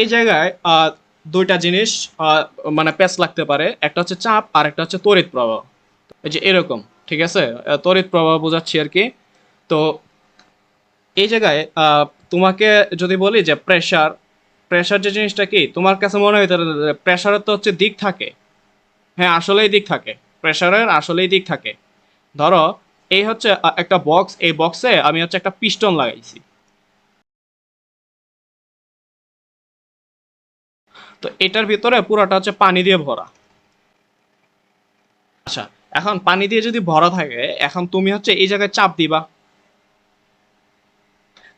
এই জায়গায় দুইটা জিনিস মানে প্যাচ লাগতে পারে। একটা হচ্ছে চাপ আর একটা হচ্ছে তড়িৎ প্রবাহ। এই যে এরকম, ঠিক আছে? তড়িৎ প্রবাহ বোঝাচ্ছি আর কি। তো এই জায়গায় তোমাকে যদি বলি যে প্রেশার প্রেশার যে জিনিসটা কি? তোমার কাছে মনে হয় প্রেশারের তো হচ্ছে দিক থাকে। হ্যাঁ আসলেই দিক থাকে। প্রেশারের আসলেই দিক থাকে। ধরো, এই হচ্ছে একটা বক্স এই বক্সে আমি হচ্ছে একটা পিস্টন লাগাইছি। তো এটার ভিতরে পুরোটা হচ্ছে পানি দিয়ে ভরা। আচ্ছা এখন পানি দিয়ে যদি ভরা থাকে, এখন তুমি হচ্ছে এই জায়গায় চাপ দিবা।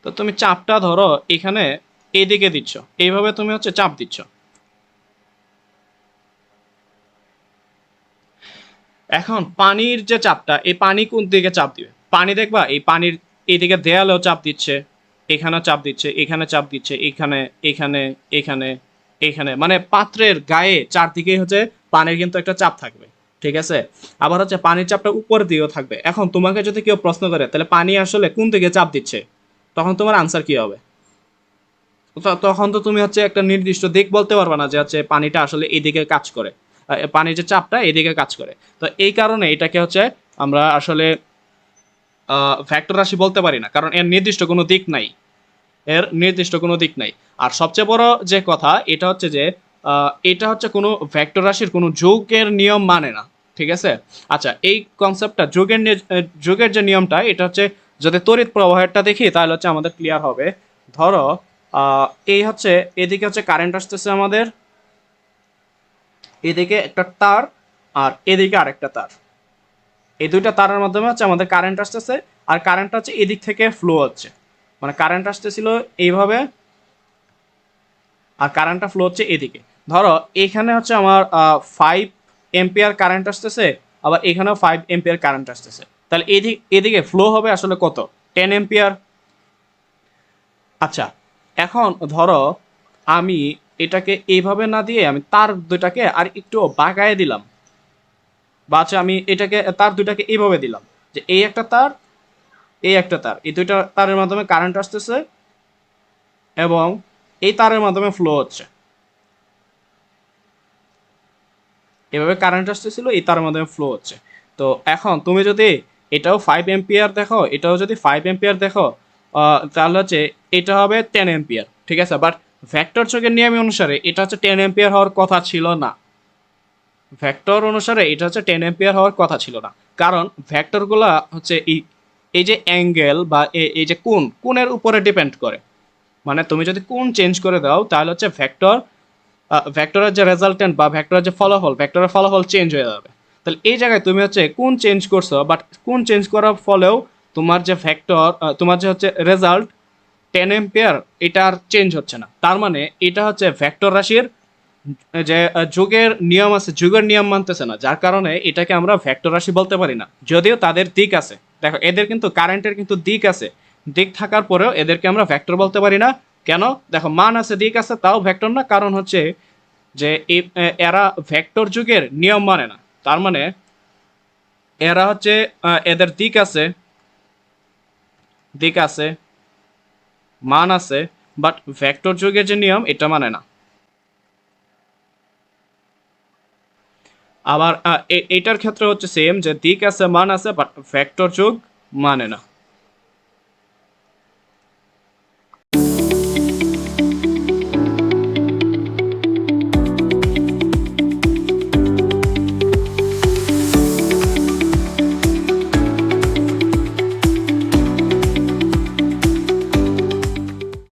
তো তুমি চাপটা ধরো এখানে এইদিকে দিচ্ছ, এইভাবে তুমি হচ্ছে চাপ দিচ্ছ। এখন পানির যে চাপটা, এই পানি কোন দিকে চাপ দিবে? পানি দেখবা, এই পানির এইদিকে দেয়ালেও চাপ দিচ্ছে এখানে চাপ দিচ্ছে, এখানে চাপ দিচ্ছে, এখানে এখানে এখানে। এখানে। মানে পাত্রের গায়ে চারদিকে হচ্ছে পানির কিন্তু একটা চাপ থাকবে, ঠিক আছে? আবার হচ্ছে পানির চাপটা উপর দিকেও থাকবে। এখন তোমাকে যদি কেউ প্রশ্ন করে, তাহলে পানি আসলে কোন দিকে চাপ দিচ্ছে? তখন তোমার আনসার কি হবে? তখন তো তুমি হচ্ছে একটা নির্দিষ্ট দিক বলতে পারবে না যে হচ্ছে পানিটা আসলে এদিকে কাজ করে। পানির যে চাপটা এদিকে কাজ করে। তো এই কারণে এটাকে হচ্ছে আমরা আসলে ভ্যাক্টর রাশি বলতে পারি না। কারণ এর নির্দিষ্ট কোনো দিক নাই। এর নির্দিষ্ট কোনো দিক নাই। আর সবচেয়ে বড় যে কথা, এটা হচ্ছে যে এটা হচ্ছে কোনো ভেক্টর রাশির কোনো যোগের নিয়ম মানে না, ঠিক আছে? আচ্ছা এই কনসেপ্টটা যোগের যোগের যে নিয়মটা, এটা হচ্ছে যদি তড়িৎ প্রবাহেরটা দেখি, তাহলে হচ্ছে আমাদের ক্লিয়ার হবে। ধরো এই হচ্ছে, এদিকে হচ্ছে কারেন্ট আসতেছে আমাদের, এদিকে একটা তার, আর এদিকে আরেকটা তার। এই দুইটা তারের মাধ্যমে হচ্ছে আমাদের কারেন্ট আসতেছে, আর কারেন্টটা হচ্ছে এদিক থেকে ফ্লো হচ্ছে। মানে কারেন্ট আসতেছিল এইভাবে, আর কারেন্টটা ফ্লো হচ্ছে এদিকে। ধরো, এখানে হচ্ছে আমার ফাইভ এম্পিয়ার কারেন্ট আসতেছে, আবার এখানেও ফাইভ এম্পিয়ার কারেন্ট আসতেছে। তাহলে এদিক, এদিকে ফ্লো হবে আসলে কত? টেন এম্পিয়ার আচ্ছা এখন ধরো, আমি এটাকে এইভাবে না দিয়ে আমি তার দুইটাকে আর একটু বাঁকায় দিলাম। বা আচ্ছা আমি এটাকে, তার দুইটাকে এইভাবে দিলাম যে এই একটা তার এই একটা তার। এই দুইটা তারের মাধ্যমে কারেন্ট আসতেছে এবং এই তারের মাধ্যমে ফ্লো হচ্ছে। এভাবে কারেন্ট আসতেছিল, এই তারের মাধ্যমে ফ্লো হচ্ছে। তো এখন তুমি যদি এটাও ফাইভ এম্পিয়ার দেখো, এটাও যদি ফাইভ এম্পিয়ার দেখো তাহলে হচ্ছে এটা হবে টেন এম্পিয়ার ঠিক আছে? বাট ভ্যাক্টর চোখের নিয়ম অনুসারে এটা হচ্ছে টেন এম্পিয়ার হওয়ার কথা ছিল না। ভেক্টর অনুসারে এটা হচ্ছে টেন এম্পিয়ার হওয়ার কথা ছিল না। কারণ ভেক্টরগুলা হচ্ছে এই যে অ্যাঙ্গেল বা এই যে কোন কোণের উপরে ডিপেন্ড করে। মানে তুমি যদি কোন চেঞ্জ করে দাও, তাহলে হচ্ছে ভেক্টর ভেক্টরের যে রেজাল্টেন্ট বা ভেক্টরের যে ফলাফল ভেক্টরের ফলাফল চেঞ্জ হয়ে যাবে। তাহলে এই জায়গায় তুমি হচ্ছে কোন চেঞ্জ করছ বাট কোন চেঞ্জ করার ফলেও তোমার যে ভেক্টর তোমার যে হচ্ছে রেজাল্ট টেন এম্পিয়ার এটা আর চেঞ্জ হচ্ছে না। তার মানে এটা হচ্ছে ভেক্টর রাশির যে যুগের নিয়ম আছে, যুগের নিয়ম মানতেছে না। যার কারণে এটাকে আমরা ভেক্টর রাশি বলতে পারি না। যদিও তাদের দিক আছে। দেখো, এদের কিন্তু কারেন্টের কিন্তু দিক আছে। দিক থাকার পরেও এদেরকে আমরা ভেক্টর বলতে পারি না। কেন? দেখো, মান আছে, দিক আছে, তাও ভেক্টর না। কারণ হচ্ছে যে এরা ভেক্টর যুগের নিয়ম মানে না। তার মানে এরা হচ্ছে এদের দিক আছে দিক আছে, মান আছে বাট ভেক্টর যুগের যে নিয়ম, এটা মানে না। আবার এটার ক্ষেত্রে হচ্ছে সেম যে দিক আছে, মান আছে বাট ফ্যাক্টর যোগ মানে না।